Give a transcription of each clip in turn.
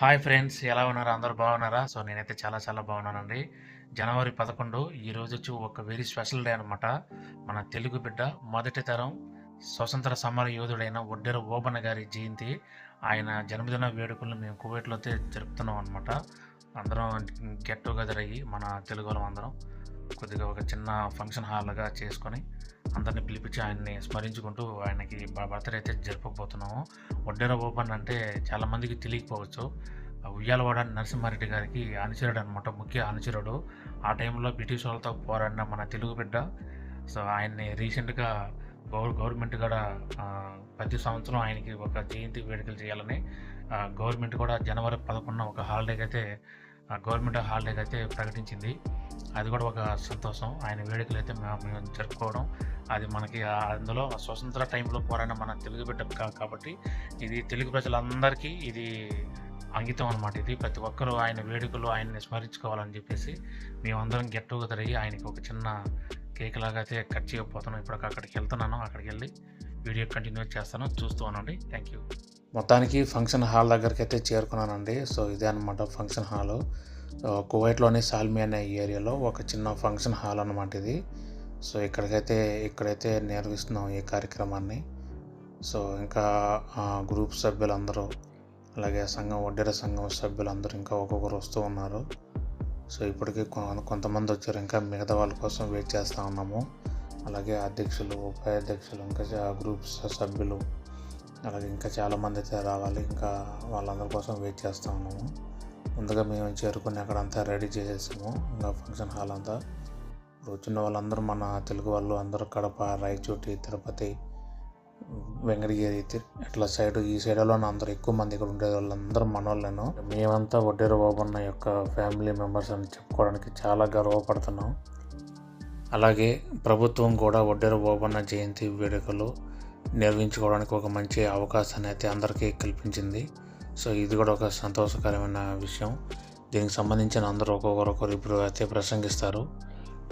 Hi friends ఎలా ఉన్నారు? అందరూ బాగున్నారా? సో నేనైతే చాలా చాలా బాగున్నానండి. జనవరి పదకొండు ఈ రోజు వచ్చి ఒక వెరీ స్పెషల్ డే అనమాట మన తెలుగు బిడ్డ మొదటి తరం స్వతంత్ర సమర యోధుడైన ఒడ్డెర ఓబన గారి జయంతి ఆయన జన్మదిన వేడుకలను మేము కువైట్లో అయితే జరుపుతున్నాం అనమాట అందరం గెట్ టుగెదర్ అయ్యి మన తెలుగు వాళ్ళం అందరం. కొద్దిగా ఒక చిన్న ఫంక్షన్ హాల్గా చేసుకొని అందరిని పిలిపించి ఆయన్ని స్మరించుకుంటూ ఆయనకి బర్త్డే అయితే జరుపుకోబోతున్నాము. వడ్డేర ఓపెన్ అంటే చాలామందికి తెలియకపోవచ్చు. ఉయ్యాలవాడ నరసింహారెడ్డి గారికి అనుచరుడు అనమాట ముఖ్య అనుచరుడు. ఆ టైంలో బ్రిటిష్ వాళ్ళతో పోరాడిన మన తెలుగు బిడ్డ. సో ఆయన్ని రీసెంట్గా గవర్ గవర్నమెంట్ కూడా ప్రతి సంవత్సరం ఆయనకి ఒక జయంతి వేడుకలు చేయాలని గవర్నమెంట్ కూడా జనవరి పదకొండున ఒక హాలిడేకి అయితే గవర్నమెంట్ హాలిడేగా అయితే ప్రకటించింది. అది కూడా ఒక సంతోషం. ఆయన వేడుకలు అయితే మేము జరుపుకోవడం. అది మనకి ఆ అందులో స్వతంత్ర టైంలో పోరాడిన మన తెలుగు బిడ్డ కాబట్టి ఇది తెలుగు ప్రజలందరికీ ఇది అంకితం అనమాట ఇది ప్రతి ఒక్కరూ ఆయన వేడుకలు ఆయన్ని స్మరించుకోవాలని చెప్పేసి మేమందరం గెట్ టుగెదర్ అయ్యి ఆయనకి ఒక చిన్న కేక్ లాగా అయితే కట్ చేయకపోతున్నాం ఇప్పుడు అక్కడికి వెళ్తున్నాను. అక్కడికి వెళ్ళి వీడియో కంటిన్యూ చేస్తాను. చూస్తూ ఉండండి. థ్యాంక్ యూ మొత్తానికి ఫంక్షన్ హాల్ దగ్గరికి అయితే చేరుకున్నానండి. సో ఇదే అనమాట ఫంక్షన్ హాల్. కువైట్లోని సాల్మి అనే ఏరియాలో ఒక చిన్న ఫంక్షన్ హాల్ అనమాట ఇది. సో ఇక్కడికైతే ఇక్కడైతే నిర్వహిస్తున్నాం ఈ కార్యక్రమాన్ని. సో ఇంకా గ్రూప్ సభ్యులందరూ అలాగే సంఘం వడ్డీర సంఘం సభ్యులందరూ ఇంకా ఒక్కొక్కరు వస్తూ ఉన్నారు. సో ఇప్పటికీ కొ- కొంతమంది వచ్చారు. ఇంకా మిగతా వాళ్ళ కోసం వెయిట్ చేస్తూ ఉన్నాము. అలాగే అధ్యక్షులు ఉపాధ్యక్షులు ఇంకా గ్రూప్స్ సభ్యులు అలాగే ఇంకా చాలామంది అయితే రావాలి. ఇంకా వాళ్ళందరి కోసం వెయిట్ చేస్తూ ఉన్నాము. ముందుగా మేము చేరుకుని అక్కడ అంతా రెడీ చేసేసాము. ఇంకా ఫంక్షన్ హాల్ అంతా. వచ్చిన వాళ్ళందరూ మన తెలుగు వాళ్ళు అందరూ కడప రాయచోటి తిరుపతి వెంకటగిరి ఇట్లా సైడ్ ఈ సైడ్లో అందరూ ఎక్కువ మంది ఇక్కడ ఉండే వాళ్ళందరూ మనోళ్ళను. మేమంతా వడ్డేరు బాబన్న యొక్క ఫ్యామిలీ మెంబర్స్ అని చెప్పుకోవడానికి చాలా గర్వపడుతున్నాం. అలాగే ప్రభుత్వం కూడా వడ్డేరు బోబన్న జయంతి వేడుకలు నిర్వహించుకోవడానికి ఒక మంచి అవకాశాన్ని అయితే అందరికీ కల్పించింది. సో ఇది కూడా ఒక సంతోషకరమైన విషయం. దీనికి సంబంధించిన అందరూ ఒక్కొక్కరొకరు ఇప్పుడు అయితే ప్రసంగిస్తారు.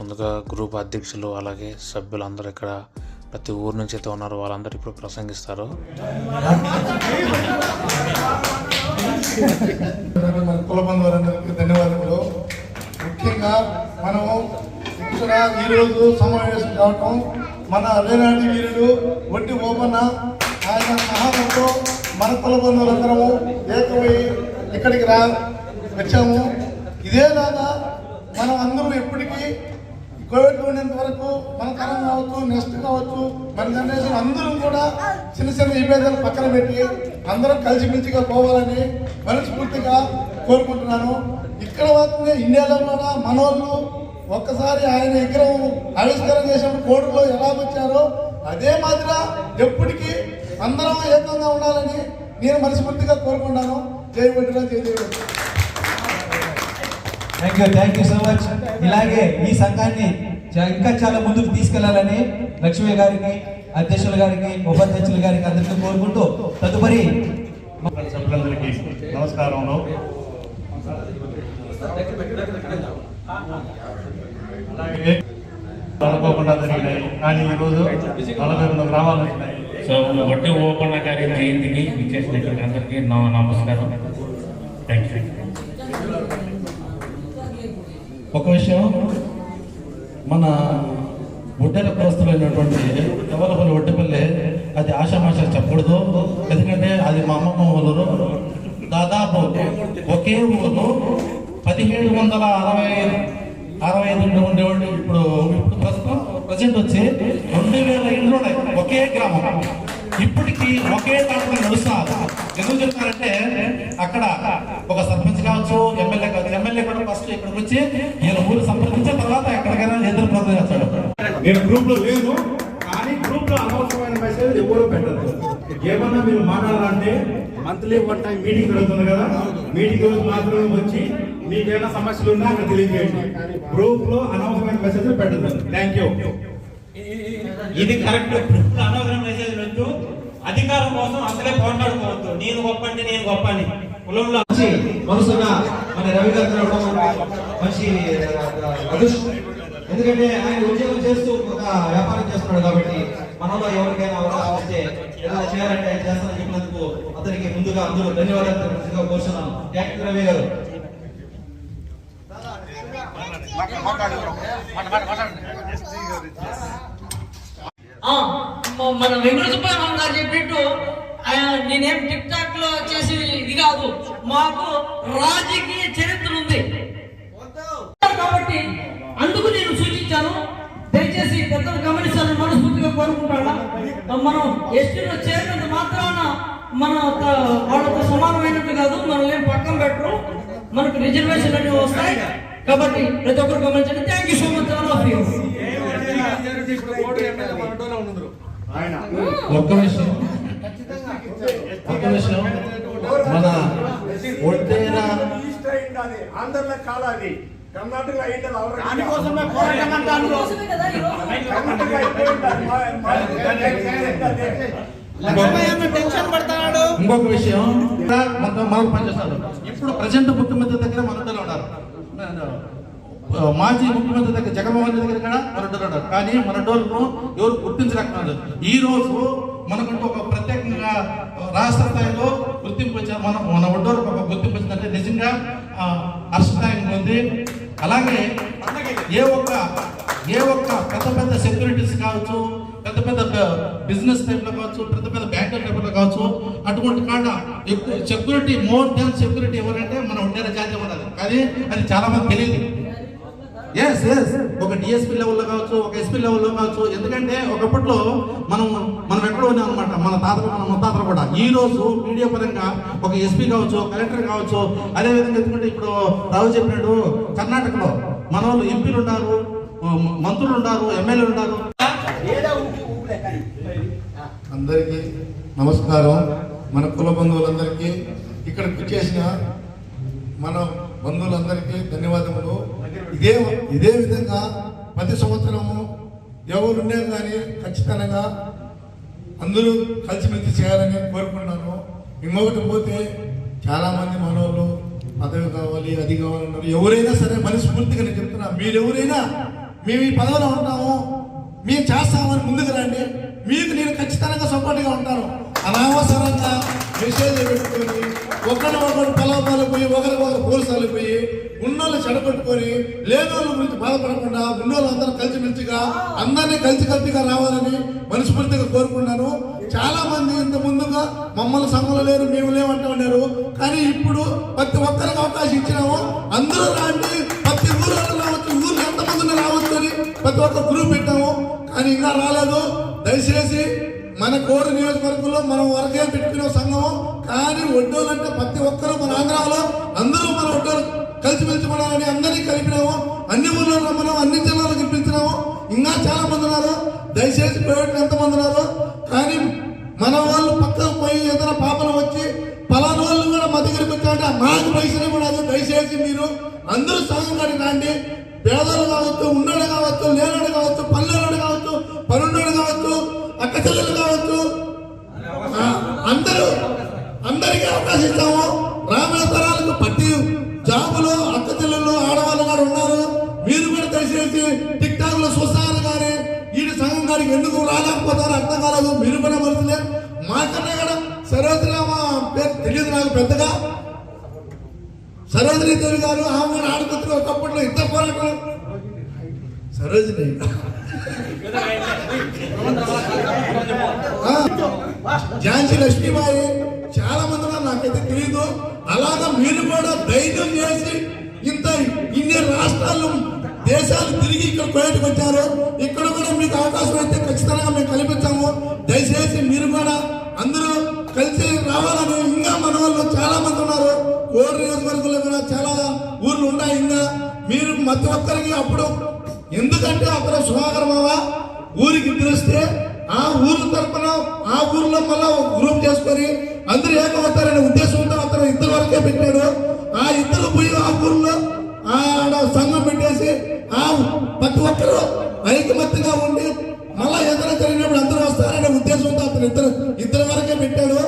ముందుగా గ్రూప్ అధ్యక్షులు అలాగే సభ్యులు అందరూ ఇక్కడ ప్రతి ఊరు నుంచి అయితే ఉన్నారు. వాళ్ళందరూ ఇప్పుడు ప్రసంగిస్తారు. మన కుల బంధువులందరికీ ధన్యవాదములు. ముఖ్యంగా మనము ఇక్కడ ఈరోజు సమావేశం కావటం మన అదేనాటి వీరుడు వడ్డీ ఓపన్న ఆయన సహాయంతో మన కుల ఏకమై ఇక్కడికి రా వచ్చాము. ఇదేలాగా మనం అందరూ ఎప్పటికీ కోవిడ్ ఉండేంత వరకు మన తరం కావచ్చు నెక్స్ట్ కావచ్చు మన జనరేషన్ అందరం కూడా చిన్న చిన్న విభేదాలు పక్కన పెట్టి అందరం కలిసిమెలిసిగా పోవాలని మనస్ఫూర్తిగా కోరుకుంటున్నాను. ఇక్కడ మాత్రమే ఇండియాలో కూడా మనోళ్ళు ఒక్కసారి ఆయన విగ్రహం ఆవిష్కరణ చేసినప్పుడు కోర్టులో ఎలా వచ్చారో అదే మాదిరిగా ఎప్పటికీ అందరం ఏకంగా ఉండాలని నేను మనస్ఫూర్తిగా కోరుకుంటాను. జై వడ్డీరా జై జై వడ్డీరా. Thank you thank you so much ఇలాగే ఈ సంఘాన్ని చా- ఇంకా చాలా ముందుకు తీసుకెళ్ళాలని లక్ష్మి గారికి అధ్యక్షుల గారికి ఉపాధ్యక్షుల గారికి అందరికీ కోరుకుంటూ తదుపరి సభ్యులందరికీ నమస్కారములు. అలాగే అనుకోకుండా జరిగినాయి. కానీ ఈరోజు నలభై రెండు గ్రామాలు వచ్చినాయి సో వడ్డీ ఓపెన్ గారి జయంతికి విచ్చేసిన అందరికీ నా నమస్కారం. థ్యాంక్ యూ ఒక విషయం మన ఒడ్డెర కులస్తులైనటువంటి ఎవరపల్లి ఒడ్డపల్లి అది ఆషామాష చెప్పకూడదు. ఎందుకంటే అది మా అమ్మమ్మ ఊరు. దాదాపు ఒకే ఊరు. పదిహేడు వందల అరవై అరవై ఐదు ఉండేవాళ్ళు. ఇప్పుడు ఇప్పుడు ప్రస్తుతం ప్రజెంట్ వచ్చి రెండు వేల ఇండ్లు ఉన్నాయి ఒకే గ్రామం. ఇప్పటికీ ఒకే తాపన నడుస్తున్నారు ఎందుకు చెప్తారంటే అక్కడ ఒక సర్పంచ్ కావచ్చు ఎమ్మెల్యే కావచ్చు ఎమ్మెల్యే కూడా ఫస్ట్ ఇక్కడికి వచ్చి ఈయన ఊరు సంప్రదించిన తర్వాత ఎక్కడికైనా ఎదురు ప్రజలు చేస్తాడు నేను గ్రూప్లో లేదు అనవసరమైన మెసేజ్ ఎవరు పెట్టదు ఏమన్నా మీరు మాట్లాడాలంటే మంత్లీ వన్ టైం మీటింగ్ జరుగుతుంది కదా. మీటింగ్ రోజు మాత్రమే వచ్చి మీకేమైనా సమస్యలు ఉన్నా అక్కడ తెలియజేయండి. గ్రూప్లో అనవసరమైన మెసేజ్ పెట్టదు థ్యాంక్ యూ ఇది కరెక్ట్. అనవసరమైన మెసేజ్ వద్దు అధికారం కోసం అసలే పోరాడుకోవద్దు నేను గొప్ప అంటే నేను గొప్ప అని కులంలో మంచి మనసున్న మన రవి గారు రావడం మంచి అదృష్టం ఎందుకంటే ఆయన ఉద్యోగం చేస్తూ ఒక వ్యాపారం చేస్తున్నాడు కాబట్టి మనలో ఎవరికైనా అవగాహన వస్తే ఏదైనా చేయాలంటే ఆయన చేస్తానని చెప్పినందుకు అతనికి ముందుగా అందరూ ధన్యవాదాలు కోరుతున్నాను థ్యాంక్ యూ రవి గారు. మన వెంకట సుబ్రహ్మణ్యం గారు చెప్పినట్టు నేనేం టిక్ టాక్లో చేసి ఇది కాదు. మాకు రాజకీయ చరిత్ర ఉంది. కాబట్టి అందుకు నేను సూచించాను. దయచేసి పెద్దలు మనస్ఫూర్తిగా కోరుకుంటాడా? మనం ఎస్టీలో చేరినంత మాత్రాన మన వాళ్ళతో సమానమైనట్టు కాదు మనం ఏం పక్కన పెట్టరు. మనకు రిజర్వేషన్ అన్ని వస్తాయి. కాబట్టి ప్రతి ఒక్కరు గమనించండి. Thank you so much all of you ఆయన. ఒక్క విషయం ఒక్క విషయం మన అయింది అది ఆంధ్రలో కాలాది కర్ణాటకలో ఇంకొక విషయం మనకు పనిచేస్తారు ఇప్పుడు ప్రజెంట్ ముఖ్యమంత్రి దగ్గర మనతో ఉన్నారు. మాజీ ముఖ్యమంత్రి దగ్గర జగన్మోహన్ రెడ్డి దగ్గర కూడా మనతో ఉన్నారు. కానీ మన డోర్ను ఎవరు గుర్తించలేకపోతున్నారు. ఈ రోజు మనకంటూ ఒక ప్రత్యేకంగా రాష్ట్ర స్థాయిలో గుర్తింపు వచ్చారు మన మన ఒడ్డోరికి ఒక గుర్తింపు వచ్చిందంటే నిజంగా ఆ, హర్షదాయంగా ఉంది. అలాగే ఏ ఒక్క ఏ ఒక్క పెద్ద పెద్ద సెక్యూరిటీస్ కావచ్చు పెద్ద పెద్ద బిజినెస్ టైప్లో కావచ్చు పెద్ద పెద్ద బ్యాంకుల టైప్లో కావచ్చు అటువంటి కాడ ఎక్కువ సెక్యూరిటీ మోర్ దాన్ సెక్యూరిటీ ఎవరంటే మన ఉండేలా జాతీయం ఉండాలి కానీ అది చాలామంది తెలియదు. ఎస్ ఎస్ ఒక డిఎస్పీ లెవెల్లో కావచ్చు ఒక ఎస్పీ లెవెల్లో కావచ్చు. ఎందుకంటే ఒకప్పట్లో మనం మనం ఎక్కడ ఉన్నాం అనమాట మన తాత మన ముత్తాతలు కూడా. ఈ రోజు మీడియా పరంగా ఒక ఎస్పీ కావచ్చు కలెక్టర్ కావచ్చు అదే విధంగా ఎందుకంటే ఇప్పుడు రావు చెప్పినట్టు కర్ణాటకలో మన వాళ్ళు ఎంపీలు ఉన్నారు మంత్రులు ఉన్నారు ఎమ్మెల్యేలు ఉన్నారు. అందరికీ నమస్కారం. మన కుల బంధువులందరికీ ఇక్కడికి చేసిన మన బంధువులందరికీ ధన్యవాదములు. ఇదే ఇదే విధంగా ప్రతి సంవత్సరము ఎవరున్నా కానీ ఖచ్చితంగా అందరూ కలిసిమెలిసి చేయాలని కోరుకుంటున్నాను. ఇంకొకటి పోతే చాలామంది మనవాళ్ళు మనోళ్ళు పదవి కావాలి అది కావాలన్నారు ఎవరైనా సరే మనస్ఫూర్తిగా నేను చెప్తున్నా మీరు ఎవరైనా మేము ఈ పదవిలో ఉంటాము మేము చేస్తామని ముందుకు రండి. మీకు నేను ఖచ్చితంగా సపోర్ట్గా ఉంటాను. అనవసరంగా మెసేజ్ పెట్టుకొని ఒకరి ఒకరు కలాపాలు పోయి ఒకరి ఒకరు పోలీసాలు పోయి ఉన్నోళ్ళు చెడగొట్టుకొని లేనోళ్ళ గురించి బాధపడకుండా ఉన్నోళ్ళు అందరూ కలిసిమెలిసిగా అందరినీ కలిసి కలిసిగా రావాలని మనస్ఫూర్తిగా కోరుకున్నాను చాలా మంది ఇంత ముందుగా మమ్మల్ని సంఘంలో లేరు మేము లేమంటూ ఉన్నారు. కానీ ఇప్పుడు ప్రతి ఒక్కరికి అవకాశం ఇచ్చినాము. అందరూ రాండి ప్రతి ఊళ్ళో రావచ్చు ఊళ్ళో ఎంతమంది రావచ్చు అని ప్రతి ఒక్క గ్రూప్ పెట్టాము. కానీ ఇంకా రాలేదు. దయచేసి మన కోడి నియోజకవర్గంలో మనం వరకే పెట్టుకునే సంఘం కానీ ఒడ్డోలంటే ప్రతి ఒక్కరు మన ఆంధ్రాలో అందరూ మన ఒడ్డోలు కలిసిమెలిసి పడాలని అందరినీ కలిపినాము అన్ని ఊళ్ళలో మనం అన్ని జిల్లాలు పిలిపించినాము ఇంకా చాలా మంది ఉన్నారు. దయచేసి ప్రైవేట్ ఎంతమంది ఉన్నారు? కానీ మన వాళ్ళు పక్కకు పోయి ఏదైనా పాపలు వచ్చి పలానా వాళ్ళు కూడా మా దగ్గరికి వచ్చారంటే మాకు పైసలు కూడా దయచేసి మీరు అందరూ సంఘం కాడికి పేదలు కావచ్చు ఉన్నాడు కావచ్చు లేనోడు కావచ్చు కావచ్చు పనున్నోడు కావచ్చు అక్క చెల్లెలు కావచ్చు ఆ, అందరూ అందరికీ రాబోయే తరాలకు పట్టి జాబులు అక్క చెల్లెళ్ళు ఆడవాళ్ళు కూడా ఉన్నారు. మీరు కూడా దయచేసి టిక్ టాక్లో చూస్తారు కానీ ఈ సంఘం గారికి ఎందుకు రాలేకపోతారో అర్థం కాలేదు. మీరు కూడా మనుషులే. మాకన్నా కూడా సరోజరామ పేరు తెలియదు నాకు పెద్దగా. సరోజనీ దేవి గారు ఆమె ఆడుకుంటున్న ఒకప్పట్లో ఇంత పోరాటం. సరోజనీ. ఝాన్సీ లక్ష్మీబాయి చాలా మంది ఉన్నారు. నాకైతే తెలియదు అలాగా మీరు కూడా ధైర్యం చేసి ఇంత ఇన్ని రాష్ట్రాలు దేశాలు తిరిగి ఇక్కడ బయటకు వచ్చారు. ఇక్కడ కూడా మీకు అవకాశం అయితే ఖచ్చితంగా మేము కల్పించాము. దయచేసి మీరు కూడా అందరూ కలిసి రావాలని ఇంకా మన వాళ్ళు చాలా మంది ఉన్నారు. కోరు నియోజకవర్గంలో కూడా చాలా ఊర్లు ఉన్నాయి. ఇంకా మీరు ప్రతి ఒక్కరికి అప్పుడు ఎందుకంటే అతను సుధాకర్ మావ ఊరికి పిలిస్తే ఆ ఊరు తరపున ఆ ఊర్లో మళ్ళా ఒక గ్రూప్ చేసుకొని అందరూ ఏకమవుతారనే ఉద్దేశంతో అతను ఇద్దరు వరకే పెట్టాడు. ఆ ఇద్దరు పోయి ఆ ఊర్లో ఆడ సంఘం పెట్టేసి ఆ ప్రతి ఒక్కరు ఐకమత్యంగా ఉండి మళ్ళా ఏదైనా జరిగినప్పుడు అందరూ వస్తారనే ఉద్దేశంతో అతను ఇద్దరు ఇద్దరు వరకే పెట్టాడు.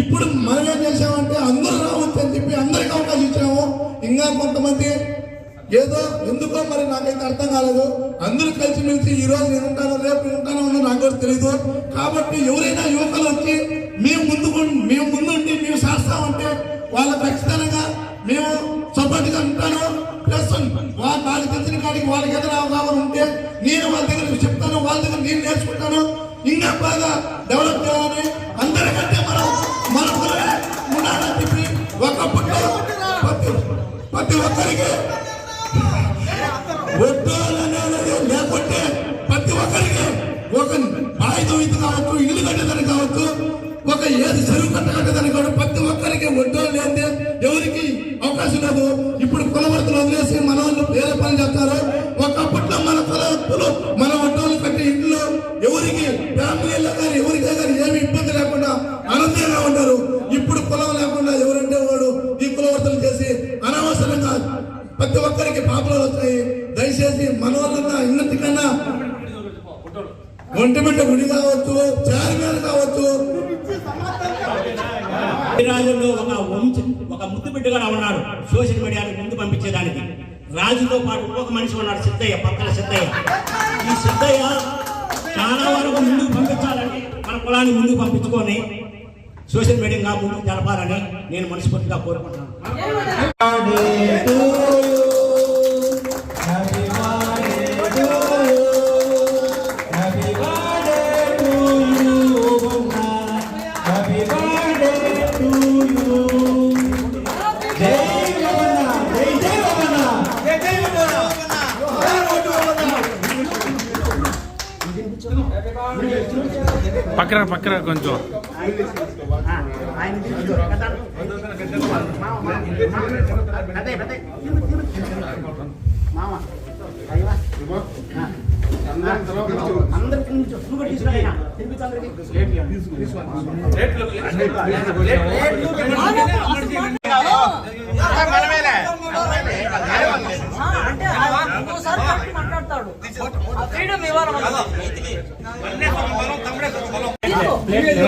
ఇప్పుడు మనం ఏం చేసామంటే అందరూ రావచ్చు అని చెప్పి అందరికీ అవకాశం ఇచ్చాము. ఇంకా కొంతమంది ఏదో ఎందుకో మరి నాకైతే అర్థం కాలేదు. అందరూ కలిసిమెలిసి ఈ రోజు నేను ఉంటాను రేపు నేను ఉంటాను నాకు కూడా తెలియదు కాబట్టి ఎవరైనా యువకులు వచ్చి మేము ముందుకు మేము ముందుండి మేము చేస్తామంటే వాళ్ళ ఖచ్చితంగా మేము సపోర్ట్గా ఉంటాను. ప్లస్ వాళ్ళు వాళ్ళకి తెలిసిన కాడికి వాళ్ళకి ఎదురు అవగాహన ఉంటే నేను వాళ్ళ దగ్గర చెప్తాను వాళ్ళ దగ్గర నేను నేర్చుకుంటాను. ఇంకా బాగా డెవలప్ చేయాలని అందరికంటే మనం మన ఉండాలని చెప్పి ఒకప్పుడు ప్రతి ఒక్కరికి ఒడ్డోలు లేకుంటే ప్రతి ఒక్కరికి ఒక ఆయుధం ఇది కావచ్చు ఇల్లు కట్టేదని కావచ్చు ఒక ఏది చెరువు కట్టగట్టేదని కావచ్చు ప్రతి ఒక్కరికి ఒడ్డోలు లేదే ఎవరికి అవకాశం లేదు. ఇప్పుడు కులవర్తలు వదిలేసి మన వాళ్ళు వేరే పని చేస్తారు. ఒకప్పట్లో మన కులవర్తలు మన ఒడ్డోలు కట్టే ఇంట్లో ఎవరికి ఫ్యామిలీలో కానీ ఎవరికే కానీ ఏమి ఇబ్బంది లేకుండా ఆనందంగా ఉంటారు ఇప్పుడు కులం లేకుండా ఎవరంటే వాడు ఈ కులవర్తలు చేసి అనవసరంగా ప్రతి ఒక్కరికి పాపలు వస్తాయి. దయచేసి మన ఇన్నతి కన్నా ఒంటిమిట్ట గుడి కావచ్చు చార్మినార్ కావచ్చు. రాజుల్లో ఒక వంశ ఒక ముద్దు బిడ్డగా ఉన్నాడు. సోషల్ మీడియాకి ముందు పంపించేదానికి. రాజుతో పాటు ఇంకొక మనిషి ఉన్నాడు సిద్ధయ్య పక్కన సిద్ధయ్య. ఈ సిద్ధయ్య చాలా వరకు ముందుకు పంపించాలని మన కులాన్ని ముందుకు పంపించుకొని సోషల్ మీడియా ముందుకు జరపాలని నేను మనస్ఫూర్తిగా కోరుకుంటున్నాను. పక్కన కొంచెం.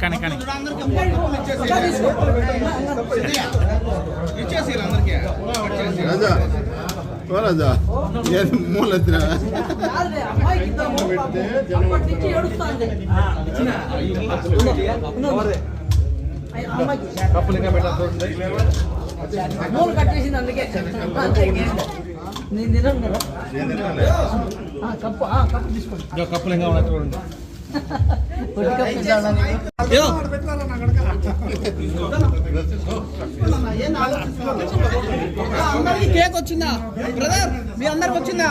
కానీ కానీ రాజా ఓ రాజా ఏం మూలెత్తిన కాదులే, అమ్మాయికి ఇద్దాము. అప్పటి నుంచి ఏడుస్తాంది. అయ్య, అమ్మాయికి. మూలు కట్టేసింది అందుకే అంతే. నేను తినను కదా. ఆ, కప్పు కప్పు తీసుకోండి. కప్పు? అందరికి కేక్ వచ్చిందా? బ్రదర్ మీ అందరికి వచ్చిందా?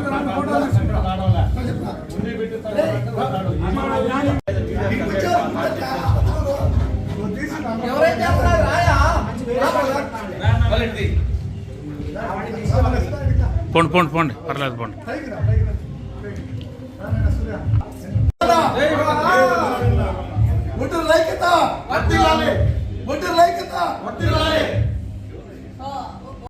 పోండి పోండి పోండి. పర్లేదు పోండి. ఒడ్డు లైకత వర్తిల్లాలి ఒడ్డు లైకత